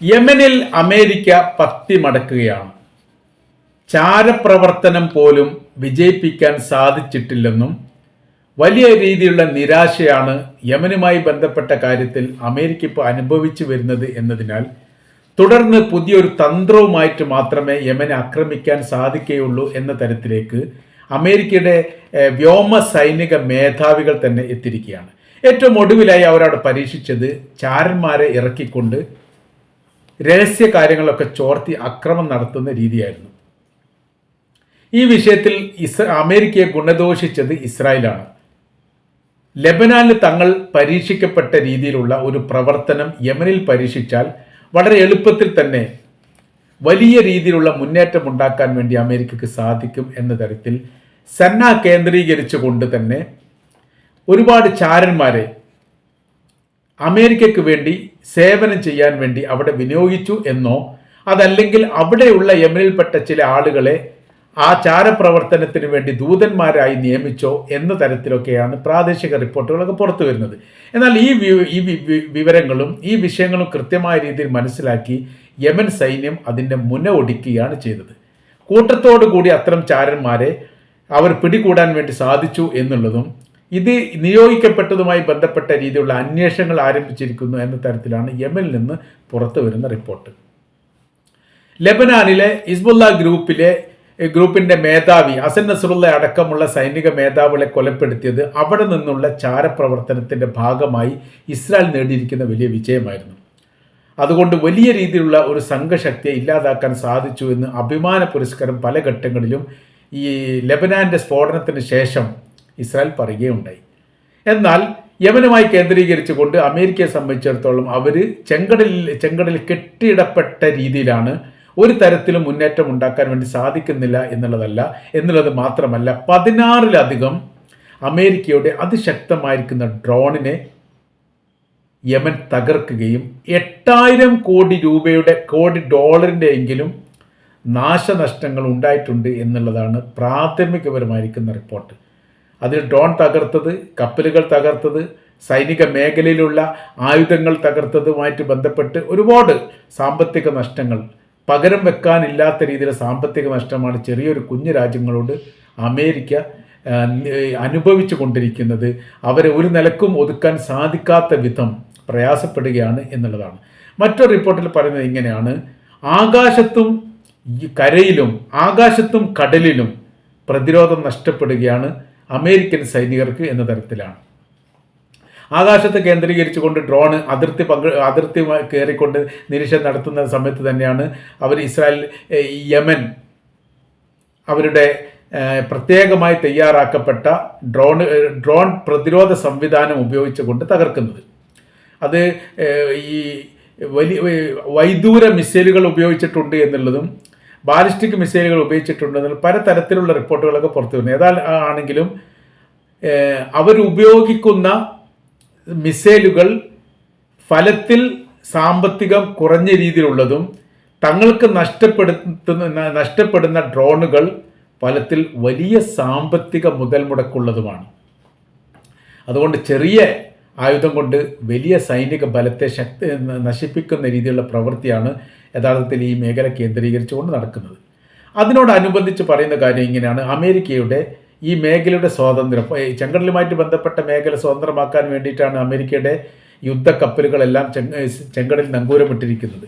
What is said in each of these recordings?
യമനിൽ അമേരിക്ക പത്തി മടക്കുകയാണ്. ചാരപ്രവർത്തനം പോലും വിജയിപ്പിക്കാൻ സാധിച്ചിട്ടില്ലെന്നും വലിയ രീതിയിലുള്ള നിരാശയാണ് യമനുമായി ബന്ധപ്പെട്ട കാര്യത്തിൽ അമേരിക്ക ഇപ്പോൾ അനുഭവിച്ചു വരുന്നത് എന്നതിനാൽ തുടർന്ന് പുതിയൊരു തന്ത്രവുമായിട്ട് മാത്രമേ യമനെ ആക്രമിക്കാൻ സാധിക്കുകയുള്ളൂ എന്ന തരത്തിലേക്ക് അമേരിക്കയുടെ വ്യോമ സൈനിക മേധാവികൾ തന്നെ എത്തിയിരിക്കുകയാണ്. ഏറ്റവും ഒടുവിലായി അവരവിടെ പരീക്ഷിച്ചത് ചാരന്മാരെ ഇറക്കിക്കൊണ്ട് രഹസ്യ കാര്യങ്ങളൊക്കെ ചോർത്തി അക്രമം നടത്തുന്ന രീതിയായിരുന്നു. ഈ വിഷയത്തിൽ ഇസ് അമേരിക്കയെ ഗുണദോഷിച്ചത് ഇസ്രായേലാണ്. ലെബനാനിൽ തങ്ങൾ പരീക്ഷിക്കപ്പെട്ട രീതിയിലുള്ള ഒരു പ്രവർത്തനം യമനിൽ പരീക്ഷിച്ചാൽ വളരെ എളുപ്പത്തിൽ തന്നെ വലിയ രീതിയിലുള്ള മുന്നേറ്റം ഉണ്ടാക്കാൻ വേണ്ടി അമേരിക്കക്ക് സാധിക്കും എന്ന തരത്തിൽ സന്ന കേന്ദ്രീകരിച്ചുകൊണ്ട് തന്നെ ഒരുപാട് ചാരന്മാരെ അമേരിക്കയ്ക്ക് വേണ്ടി സേവനം ചെയ്യാൻ വേണ്ടി അവിടെ വിനിയോഗിച്ചു എന്നോ അതല്ലെങ്കിൽ അവിടെയുള്ള യമനിൽപ്പെട്ട ചില ആളുകളെ ആ ചാരപ്രവർത്തനത്തിന് വേണ്ടി ദൂതന്മാരായി നിയമിച്ചോ എന്ന തരത്തിലൊക്കെയാണ് പ്രാദേശിക റിപ്പോർട്ടുകളൊക്കെ പുറത്തു വരുന്നത്. എന്നാൽ ഈ ഈ വിവരങ്ങളും ഈ വിഷയങ്ങളും കൃത്യമായ രീതിയിൽ മനസ്സിലാക്കി യമൻ സൈന്യം അതിന്റെ മുന ഒടിക്കുകയാണ് ചെയ്തത്. കൂട്ടത്തോടു കൂടി അത്തരം ചാരന്മാരെ അവർ പിടികൂടാൻ വേണ്ടി സാധിച്ചു എന്നുള്ളതും ഇത് നിയോഗിക്കപ്പെട്ടതുമായി ബന്ധപ്പെട്ട രീതിയിലുള്ള അന്വേഷണങ്ങൾ ആരംഭിച്ചിരിക്കുന്നു എന്ന തരത്തിലാണ് യമനിൽ നിന്ന് പുറത്തു വരുന്ന റിപ്പോർട്ട്. ലെബനാനിലെ ഇസ്ബുല്ല ഗ്രൂപ്പിലെ ഗ്രൂപ്പിന്റെ മേധാവി അസൻ നസറുള്ള അടക്കമുള്ള സൈനിക മേധാവികളെ കൊലപ്പെടുത്തിയത് അവിടെ നിന്നുള്ള ചാരപ്രവർത്തനത്തിന്റെ ഭാഗമായി ഇസ്രായേൽ നേടിയിരിക്കുന്ന വലിയ വിജയമായിരുന്നു. അതുകൊണ്ട് വലിയ രീതിയിലുള്ള ഒരു സംഘശക്തിയെ ഇല്ലാതാക്കാൻ സാധിച്ചു എന്ന് അഭിമാന പുരസ്കാരം പല ഘട്ടങ്ങളിലും ഈ ലെബനാന്റെ സ്ഫോടനത്തിന് ശേഷം ഇസ്രായേൽ പറയുകയുണ്ടായി. എന്നാൽ യമനുമായി കേന്ദ്രീകരിച്ചുകൊണ്ട് അമേരിക്കയെ സംബന്ധിച്ചിടത്തോളം അവർ ചെങ്കടലിൽ ചെങ്കടലിൽ കെട്ടിയിടപ്പെട്ട രീതിയിലാണ് ഒരു തരത്തിലും മുന്നേറ്റം ഉണ്ടാക്കാൻ വേണ്ടി സാധിക്കുന്നില്ല എന്നുള്ളതല്ല. എന്നുള്ളത് മാത്രമല്ല പതിനാറിലധികം അമേരിക്കയുടെ അതിശക്തമായിരിക്കുന്ന ഡ്രോണിനെ യമൻ തകർക്കുകയും എട്ടായിരം കോടി രൂപയുടെ കോടി ഡോളറിന്റെ എങ്കിലും നാശനഷ്ടങ്ങൾ ഉണ്ടായിട്ടുണ്ട് എന്നുള്ളതാണ് പ്രാഥമികപരമായിരിക്കുന്ന റിപ്പോർട്ട്. അതിൽ ഡോൺ തകർത്തത് കപ്പലുകൾ തകർത്തത് സൈനിക മേഖലയിലുള്ള ആയുധങ്ങൾ തകർത്തതുമായിട്ട് ബന്ധപ്പെട്ട് ഒരുപാട് സാമ്പത്തിക നഷ്ടങ്ങൾ. പകരം വെക്കാനില്ലാത്ത രീതിയിലെ സാമ്പത്തിക നഷ്ടമാണ് ചെറിയൊരു കുഞ്ഞു രാജ്യങ്ങളോട് അമേരിക്ക അനുഭവിച്ചു കൊണ്ടിരിക്കുന്നത്. അവരെ ഒരു നിലക്കും ഒതുക്കാൻ സാധിക്കാത്ത വിധം പ്രയാസപ്പെടുകയാണ് എന്നുള്ളതാണ്. മറ്റൊരു റിപ്പോർട്ടിൽ പറയുന്നത് ഇങ്ങനെയാണ്. ആകാശത്തും കരയിലും ആകാശത്തും കടലിലും പ്രതിരോധം നഷ്ടപ്പെടുകയാണ്. അമേരിക്കൻ സൈനികർക്ക് എന്ന തരത്തിലാണ്. ആകാശത്ത് കേന്ദ്രീകരിച്ചുകൊണ്ട് ഡ്രോൺ അതിർത്തി പങ്ക് അതിർത്തി കയറിക്കൊണ്ട് നിരീക്ഷണം നടത്തുന്ന സമയത്ത് തന്നെയാണ് അവർ ഇസ്രായേൽ യമൻ അവരുടെ പ്രത്യേകമായി തയ്യാറാക്കപ്പെട്ട ഡ്രോൺ ഡ്രോൺ പ്രതിരോധ സംവിധാനം ഉപയോഗിച്ചുകൊണ്ട് തകർക്കുന്നത്. അത് ഈ വലിയ വൈദൂര മിസൈലുകൾ ഉപയോഗിച്ചിട്ടുണ്ട് എന്നുള്ളതും ബാലിസ്റ്റിക് മിസൈലുകൾ ഉപയോഗിച്ചിട്ടുണ്ട് എന്നുള്ള പലതരത്തിലുള്ള റിപ്പോർട്ടുകളൊക്കെ പുറത്തു വരുന്നു. ഏതാ ആണെങ്കിലും അവരുപയോഗിക്കുന്ന മിസൈലുകൾ ഫലത്തിൽ സാമ്പത്തികം കുറഞ്ഞ രീതിയിലുള്ളതും തങ്ങൾക്ക് നഷ്ടപ്പെടുത്തുന്ന നഷ്ടപ്പെടുന്ന ഡ്രോണുകൾ ഫലത്തിൽ വലിയ സാമ്പത്തിക മുതൽ മുടക്കുള്ളതുമാണ് അതുകൊണ്ട് ചെറിയ ആയുധം കൊണ്ട് വലിയ സൈനിക ബലത്തെ ശക്തി നശിപ്പിക്കുന്ന രീതിയിലുള്ള പ്രവൃത്തിയാണ് യഥാർത്ഥത്തിൽ ഈ മേഖല കേന്ദ്രീകരിച്ചുകൊണ്ട് നടക്കുന്നത്. അതിനോടനുബന്ധിച്ച് പറയുന്ന കാര്യം ഇങ്ങനെയാണ്. അമേരിക്കയുടെ ഈ മേഖലയുടെ സ്വാതന്ത്ര്യം ചെങ്കടലുമായിട്ട് ബന്ധപ്പെട്ട മേഖല സ്വതന്ത്രമാക്കാൻ വേണ്ടിയിട്ടാണ് അമേരിക്കയുടെ യുദ്ധക്കപ്പലുകളെല്ലാം ചെങ്ക ചെങ്കടലിൽ നങ്കൂരമിട്ടിരിക്കുന്നത്.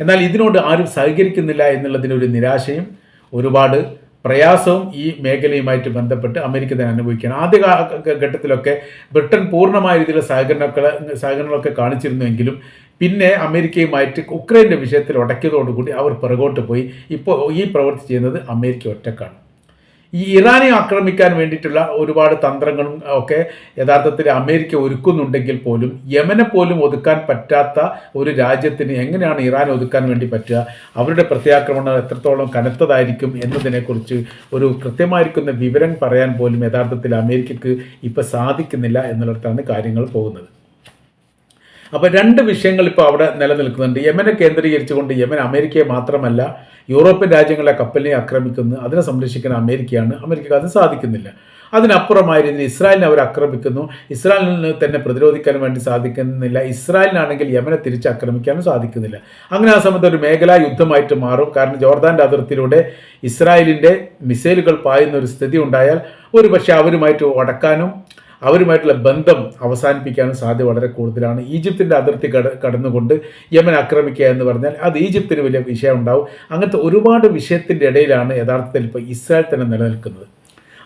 എന്നാൽ ഇതിനോട് ആരും സഹകരിക്കുന്നില്ല എന്നുള്ളതിനൊരു നിരാശയും ഒരുപാട് പ്രയാസവും ഈ മേഖലയുമായിട്ട് ബന്ധപ്പെട്ട് അമേരിക്ക തന്നെ അനുഭവിക്കുകയാണ്. ആദ്യ ഘട്ടത്തിലൊക്കെ ബ്രിട്ടൻ പൂർണമായ രീതിയിലുള്ള സഹകരണങ്ങളെ സഹകരണങ്ങളൊക്കെ കാണിച്ചിരുന്നുവെങ്കിലും പിന്നെ അമേരിക്കയുമായിട്ട് ഉക്രൈന്റെ വിഷയത്തിൽ ഉടക്കിയതോടുകൂടി അവർ പിറകോട്ട് പോയി. ഇപ്പോൾ ഈ പ്രവൃത്തി ചെയ്യുന്നത് അമേരിക്ക ഒറ്റക്കാണ്. ഈ ഇറാനെ ആക്രമിക്കാൻ വേണ്ടിയിട്ടുള്ള ഒരുപാട് തന്ത്രങ്ങളും ഒക്കെ യഥാർത്ഥത്തിൽ അമേരിക്ക ഒരുക്കുന്നുണ്ടെങ്കിൽ പോലും യമനെ പോലും ഒതുക്കാൻ പറ്റാത്ത ഒരു രാജ്യത്തിന് എങ്ങനെയാണ് ഇറാൻ ഒതുക്കാൻ വേണ്ടി പറ്റുക? അവരുടെ പ്രത്യാക്രമണം എത്രത്തോളം കനത്തതായിരിക്കും എന്നതിനെക്കുറിച്ച് ഒരു കൃത്യമായിരിക്കുന്ന വിവരം പറയാൻ പോലും യഥാർത്ഥത്തിൽ അമേരിക്കക്ക് ഇപ്പം സാധിക്കുന്നില്ല എന്നുള്ളിടത്താണ് കാര്യങ്ങൾ പോകുന്നത്. അപ്പോൾ രണ്ട് വിഷയങ്ങൾ ഇപ്പോൾ അവിടെ നിലനിൽക്കുന്നുണ്ട്. യമനെ കേന്ദ്രീകരിച്ചുകൊണ്ട് യമൻ അമേരിക്കയെ മാത്രമല്ല യൂറോപ്യൻ രാജ്യങ്ങളെ കപ്പലിനെ ആക്രമിക്കുന്നു. അതിനെ സംരക്ഷിക്കുന്ന അമേരിക്കയാണ്. അമേരിക്കക്ക് അത് സാധിക്കുന്നില്ല. അതിനപ്പുറമായ രീതിയിൽ ഇസ്രായേലിനെ അവർ ആക്രമിക്കുന്നു. ഇസ്രായേലിന് തന്നെ പ്രതിരോധിക്കാൻ വേണ്ടി സാധിക്കുന്നില്ല. ഇസ്രായേലിനാണെങ്കിൽ യമനെ തിരിച്ച് ആക്രമിക്കാനും സാധിക്കുന്നില്ല. അങ്ങനെ ആ സമയത്ത് ഒരു മേഖലാ യുദ്ധമായിട്ട് മാറും. കാരണം ജോർദാന്റെ അതിർത്തിയിലൂടെ ഇസ്രായേലിന്റെ മിസൈലുകൾ പായുന്ന ഒരു സ്ഥിതി ഉണ്ടായാൽ ഒരു പക്ഷേ അവരുമായിട്ട് ഉടക്കാനും അവരുമായിട്ടുള്ള ബന്ധം അവസാനിപ്പിക്കാനും സാധ്യത വളരെ കൂടുതലാണ്. ഈജിപ്തിന്റെ അതിർത്തി കട കടന്നുകൊണ്ട് യമൻ ആക്രമിക്കുക എന്ന് പറഞ്ഞാൽ അത് ഈജിപ്തിന് വലിയ വിഷയം ഉണ്ടാവും അങ്ങനത്തെ ഒരുപാട് വിഷയത്തിന്റെ ഇടയിലാണ് യഥാർത്ഥത്തിൽ ഇപ്പോൾ ഇസ്രായേൽ തന്നെ നിലനിൽക്കുന്നത്.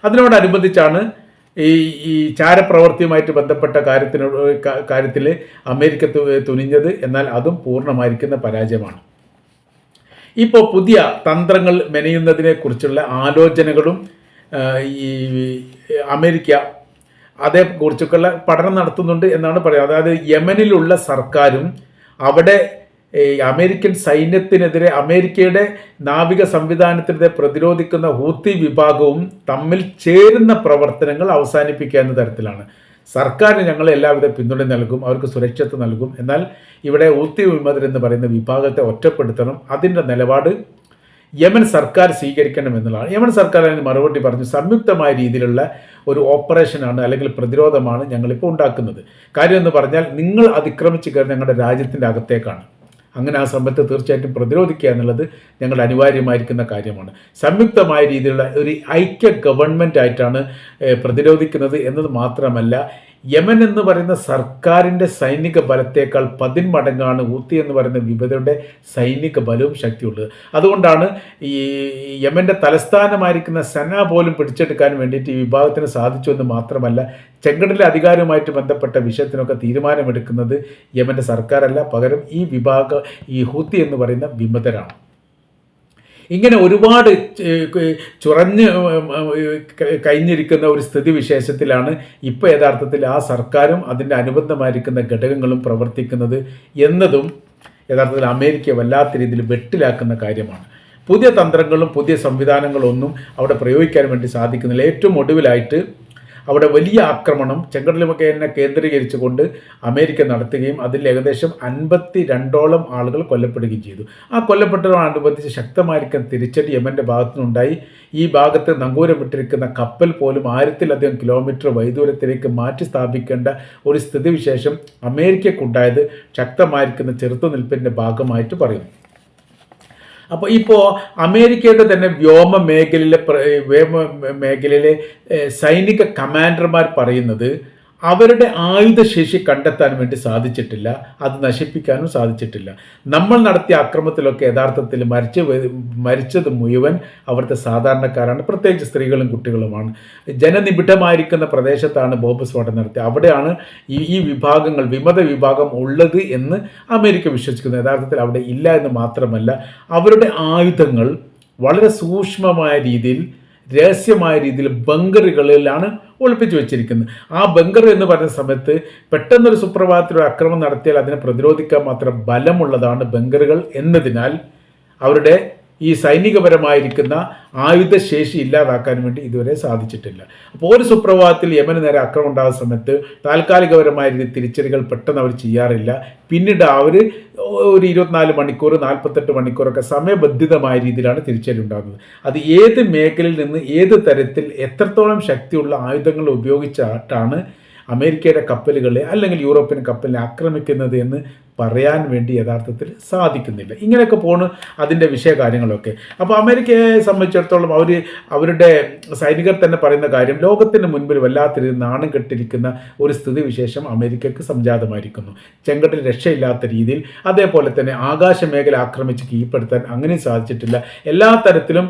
അതിനോടനുബന്ധിച്ചാണ് ഈ ഈ ചാരപ്രവൃത്തിയുമായിട്ട് ബന്ധപ്പെട്ട കാര്യത്തിനോട് കാര്യത്തിൽ അമേരിക്ക തുനിഞ്ഞത് എന്നാൽ അതും പൂർണമായിരിക്കുന്ന പരാജയമാണ്. ഇപ്പോൾ പുതിയ തന്ത്രങ്ങൾ മെനയുന്നതിനെക്കുറിച്ചുള്ള ആലോചനകളും ഈ അമേരിക്ക അതേക്കുറിച്ചൊക്കെയുള്ള പഠനം നടത്തുന്നുണ്ട് എന്നാണ് പറയുന്നത് അതായത് യമനിലുള്ള സർക്കാരും അവിടെ അമേരിക്കൻ സൈന്യത്തിനെതിരെ അമേരിക്കയുടെ നാവിക സംവിധാനത്തിനെതിരെ പ്രതിരോധിക്കുന്ന ഹൂത്തി വിഭാഗവും തമ്മിൽ ചേരുന്ന പ്രവർത്തനങ്ങൾ അവസാനിപ്പിക്കുക എന്ന തരത്തിലാണ്. സർക്കാരിന് ഞങ്ങൾ എല്ലാവിധ പിന്തുണ നൽകും അവർക്ക് സുരക്ഷിതത്വം നൽകും. എന്നാൽ ഇവിടെ ഊത്തി വിമതർ എന്ന് പറയുന്ന വിഭാഗത്തെ ഒറ്റപ്പെടുത്തണം. അതിന്റെ നിലപാട് യമൻ സർക്കാർ സ്വീകരിക്കണം എന്നുള്ളതാണ് യമൻ സർക്കാർ അതിന് മറുപടി പറഞ്ഞു സംയുക്തമായ രീതിയിലുള്ള ഒരു ഓപ്പറേഷനാണ് അല്ലെങ്കിൽ പ്രതിരോധമാണ് ഞങ്ങളിപ്പോൾ ഉണ്ടാക്കുന്നത്. കാര്യം എന്ന് പറഞ്ഞാൽ നിങ്ങൾ അതിക്രമിച്ച് കയറി ഞങ്ങളുടെ രാജ്യത്തിന്റെ അകത്തേക്കാണ്. അങ്ങനെ ആ സമ്പത്ത് തീർച്ചയായിട്ടും പ്രതിരോധിക്കുക എന്നുള്ളത് ഞങ്ങളുടെ അനിവാര്യമായിരിക്കുന്ന കാര്യമാണ്. സംയുക്തമായ രീതിയിലുള്ള ഒരു ഐക്യ ഗവൺമെന്റ് ആയിട്ടാണ് പ്രതിരോധിക്കുന്നത് എന്നത് മാത്രമല്ല യമൻ എന്ന് പറയുന്ന സർക്കാരിന്റെ സൈനിക ബലത്തേക്കാൾ പതിന്മടങ്ങാണ് ഊത്തി എന്ന് പറയുന്ന വിപതയുടെ സൈനിക ബലവും ശക്തിയുള്ളത്. അതുകൊണ്ടാണ് ഈ യമന്റെ തലസ്ഥാനമായിരിക്കുന്ന സന പോലും പിടിച്ചെടുക്കാൻ വേണ്ടിയിട്ട് ഈ വിഭാഗത്തിന് സാധിച്ചു എന്ന് മാത്രമല്ല ചെങ്കടലിലെ അധികാരവുമായിട്ട് ബന്ധപ്പെട്ട വിഷയത്തിനൊക്കെ തീരുമാനമെടുക്കുന്നത് യമന്റെ സർക്കാരല്ല. പകരം ഈ വിഭാഗ ഈ ഹൂത്തി എന്ന് പറയുന്ന വിമതരാണ്. ഇങ്ങനെ ഒരുപാട് ചുറഞ്ഞ് കഴിഞ്ഞിരിക്കുന്ന ഒരു സ്ഥിതി വിശേഷത്തിലാണ് ഇപ്പോൾ യഥാർത്ഥത്തിൽ ആ സർക്കാരും അതിന്റെ അനുബന്ധമായിരിക്കുന്ന ഘടകങ്ങളും പ്രവർത്തിക്കുന്നത് എന്നതും യഥാർത്ഥത്തിൽ അമേരിക്ക വല്ലാത്ത രീതിയിൽ വെട്ടിലാക്കുന്ന കാര്യമാണ്. പുതിയ തന്ത്രങ്ങളും പുതിയ സംവിധാനങ്ങളൊന്നും അവിടെ പ്രയോഗിക്കാൻ വേണ്ടി സാധിക്കുന്നില്ല. ഏറ്റവും ഒടുവിലായിട്ട് അവിടെ വലിയ ആക്രമണം ചെങ്കടലുമൊക്കെ എന്നെ കേന്ദ്രീകരിച്ചുകൊണ്ട് അമേരിക്ക നടത്തുകയും അതിൽ ഏകദേശം അൻപത്തി രണ്ടോളം ആളുകൾ കൊല്ലപ്പെടുകയും ചെയ്തു. ആ കൊല്ലപ്പെട്ടതോടനുബന്ധിച്ച് ശക്തമായിരിക്കും തിരിച്ചടി യമന്റെ ഭാഗത്തുനിന്നുണ്ടായി. ഈ ഭാഗത്ത് നങ്കൂരമിട്ടിരിക്കുന്ന കപ്പൽ പോലും ആയിരത്തിലധികം കിലോമീറ്റർ വൈദൂരത്തിലേക്ക് മാറ്റി സ്ഥാപിക്കേണ്ട ഒരു സ്ഥിതിവിശേഷം അമേരിക്കക്കുണ്ടായത് ശക്തമായിരിക്കുന്ന ചെറുത്തുനിൽപ്പിന്റെ ഭാഗമായിട്ട് പറയുന്നു. അപ്പോൾ ഇപ്പോൾ അമേരിക്കയുടെ തന്നെ വ്യോമ മേഖലയിലെ വ്യോമ മേഖലയിലെ സൈനിക കമാൻഡർമാർ പറയുന്നത് അവരുടെ ആയുധശേഷി കണ്ടെത്താൻ വേണ്ടി സാധിച്ചിട്ടില്ല അത് നശിപ്പിക്കാനും സാധിച്ചിട്ടില്ല. നമ്മൾ നടത്തിയ അക്രമത്തിലൊക്കെ യഥാർത്ഥത്തിൽ മരിച്ച മരിച്ചത് മുഴുവൻ അവിടുത്തെ സാധാരണക്കാരാണ് പ്രത്യേകിച്ച് സ്ത്രീകളും കുട്ടികളുമാണ്. ജനനിബിഡമായിരിക്കുന്ന പ്രദേശത്താണ് ബോംബ് സ്ഫോടനം നടത്തിയത്. അവിടെയാണ് ഈ ഈ വിഭാഗങ്ങൾ വിമത വിഭാഗം ഉള്ളത് എന്ന് അമേരിക്ക വിശ്വസിക്കുന്നു. യഥാർത്ഥത്തിൽ അവിടെ ഇല്ല എന്ന് മാത്രമല്ല അവരുടെ ആയുധങ്ങൾ വളരെ സൂക്ഷ്മമായ രീതിയിൽ രഹസ്യമായ രീതിയിൽ ബങ്കറുകളിലാണ് ഒളിപ്പിച്ചു വെച്ചിരിക്കുന്നത് ആ ബങ്കർ എന്ന് പറയുന്ന സമയത്ത് പെട്ടെന്നൊരു സുപ്രഭാതത്തിൽ ഒരു അക്രമം നടത്തിയാൽ അതിനെ പ്രതിരോധിക്കാൻ മാത്രം ബലമുള്ളതാണ് ബങ്കറുകൾ എന്നതിനാൽ അവരുടെ ഈ സൈനികപരമായിരിക്കുന്ന ആയുധശേഷി ഇല്ലാതാക്കാൻ വേണ്ടി ഇതുവരെ സാധിച്ചിട്ടില്ല. അപ്പോൾ ഒരു സുപ്രഭാതത്തിൽ യമന് നേരെ അക്രമം ഉണ്ടാകുന്ന സമയത്ത് താൽക്കാലികപരമായ രീതി തിരിച്ചറികൾ പെട്ടെന്ന് അവർ ചെയ്യാറില്ല. പിന്നീട് അവർ ഒരു ഇരുപത്തിനാല് മണിക്കൂർ നാൽപ്പത്തെട്ട് മണിക്കൂറൊക്കെ സമയബന്ധിതമായ രീതിയിലാണ് തിരിച്ചറി ഉണ്ടാകുന്നത്. അത് ഏത് മേഖലയിൽ നിന്ന് ഏത് തരത്തിൽ എത്രത്തോളം ശക്തിയുള്ള ആയുധങ്ങൾ ഉപയോഗിച്ചിട്ടാണ് അമേരിക്കയുടെ കപ്പലുകളെ അല്ലെങ്കിൽ യൂറോപ്യൻ കപ്പലിനെ ആക്രമിക്കുന്നത് എന്ന് പറയാൻ വേണ്ടി യഥാർത്ഥത്തിൽ സാധിക്കുന്നില്ല. ഇങ്ങനെയൊക്കെ പോണ് അതിന്റെ വിഷയകാര്യങ്ങളൊക്കെ. അപ്പോൾ അമേരിക്കയെ സംബന്ധിച്ചിടത്തോളം അവർ അവരുടെ സൈനികർ തന്നെ പറയുന്ന കാര്യം ലോകത്തിന് മുൻപിൽ വല്ലാത്തൊരു നാണം കെട്ടിരിക്കുന്ന ഒരു സ്ഥിതിവിശേഷം അമേരിക്കക്ക് സംജാതമായിരിക്കുന്നു. ചെങ്കട്ടിൽ രക്ഷയില്ലാത്ത രീതിയിൽ അതേപോലെ തന്നെ ആകാശ മേഖല ആക്രമിച്ച് കീഴ്പ്പെടുത്താൻ അങ്ങനെ സാധിച്ചിട്ടില്ല. എല്ലാ തരത്തിലും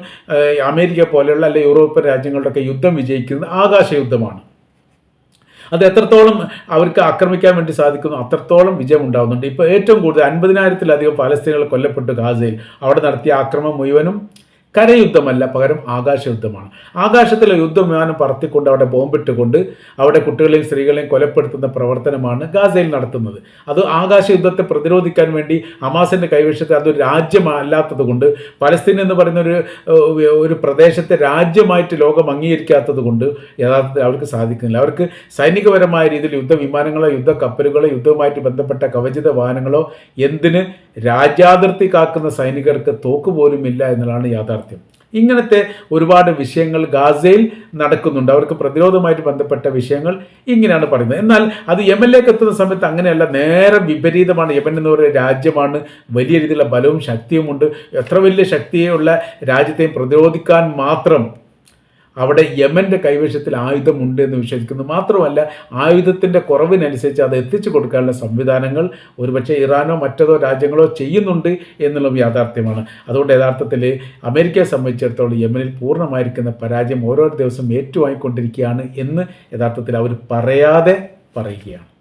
അമേരിക്ക പോലെയുള്ള അല്ലെങ്കിൽ യൂറോപ്യൻ രാജ്യങ്ങളുടെയൊക്കെ യുദ്ധം വിജയിക്കുന്നത് ആകാശ യുദ്ധമാണ് അത് എത്രത്തോളം അവർക്ക് ആക്രമിക്കാൻ വേണ്ടി സാധിക്കുന്നു അത്രത്തോളം വിജയം ഉണ്ടാകുന്നുണ്ട് ഇപ്പോൾ ഏറ്റവും കൂടുതൽ അൻപതിനായിരത്തിലധികം പാലസ്തീനികൾ കൊല്ലപ്പെട്ടു ഗാസയിൽ. അവിടെ നടത്തിയ ആക്രമം മുഴുവനും കരയുദ്ധമല്ല പകരം ആകാശയുദ്ധമാണ്. ആകാശത്തിലെ യുദ്ധവിമാനം പറത്തിക്കൊണ്ട് അവിടെ ബോംബിട്ടുകൊണ്ട് അവിടെ കുട്ടികളെയും സ്ത്രീകളെയും കൊലപ്പെടുത്തുന്ന പ്രവർത്തനമാണ് ഗാസയിൽ നടത്തുന്നത്. അത് ആകാശ യുദ്ധത്തെ പ്രതിരോധിക്കാൻ വേണ്ടി ഹമാസിന്റെ കൈവശത്തെ അതൊരു രാജ്യമല്ലാത്തത് കൊണ്ട് പലസ്തീൻ എന്ന് പറയുന്ന ഒരു പ്രദേശത്തെ രാജ്യമായിട്ട് ലോകം അംഗീകരിക്കാത്തത് കൊണ്ട് യഥാർത്ഥത്തിൽ അവർക്ക് സാധിക്കുന്നില്ല. അവർക്ക് സൈനികപരമായ രീതിയിൽ യുദ്ധവിമാനങ്ങളോ യുദ്ധ കപ്പലുകളോ യുദ്ധവുമായിട്ട് ബന്ധപ്പെട്ട കവചിത വാഹനങ്ങളോ എന്തിന് രാജ്യാതിർത്തി കാക്കുന്ന സൈനികർക്ക് തോക്ക് പോലും എന്നുള്ളതാണ് യാഥാർത്ഥ്യം. യാഥാർത്ഥ്യം. ഇങ്ങനത്തെ ഒരുപാട് വിഷയങ്ങൾ ഗാസയിൽ നടക്കുന്നുണ്ട്. അവർക്ക് പ്രതിരോധമായിട്ട് ബന്ധപ്പെട്ട വിഷയങ്ങൾ ഇങ്ങനെയാണ് പറയുന്നത്. എന്നാൽ അത് യമനിലേക്ക് എത്തുന്ന സമയത്ത് അങ്ങനെയല്ല. നേരെ വിപരീതമാണ്. യമൻ എന്ന് പറയുന്ന രാജ്യമാണ്. വലിയ രീതിയിലുള്ള ബലവും ശക്തിയുമുണ്ട്. എത്ര വലിയ ശക്തിയുള്ള രാജ്യത്തെയും പ്രതിരോധിക്കാൻ മാത്രം അവിടെ യമന്റെ കൈവശത്തിൽ ആയുധമുണ്ട് എന്ന് വിശ്വസിക്കുന്നു. മാത്രമല്ല ആയുധത്തിന്റെ കുറവിനനുസരിച്ച് അത് എത്തിച്ചു കൊടുക്കാനുള്ള സംവിധാനങ്ങൾ ഒരുപക്ഷെ ഇറാനോ മറ്റതോ രാജ്യങ്ങളോ ചെയ്യുന്നുണ്ട് എന്നുള്ളതും യാഥാർത്ഥ്യമാണ്. അതുകൊണ്ട് യഥാർത്ഥത്തിൽ അമേരിക്കയെ സംബന്ധിച്ചിടത്തോളം യമനിൽ പൂർണമായിരിക്കുന്ന പരാജയം ഓരോ ദിവസം ഏറ്റുവാങ്ങിക്കൊണ്ടിരിക്കുകയാണ് എന്ന് യഥാർത്ഥത്തിൽ അവർ പറയാതെ പറയുകയാണ്.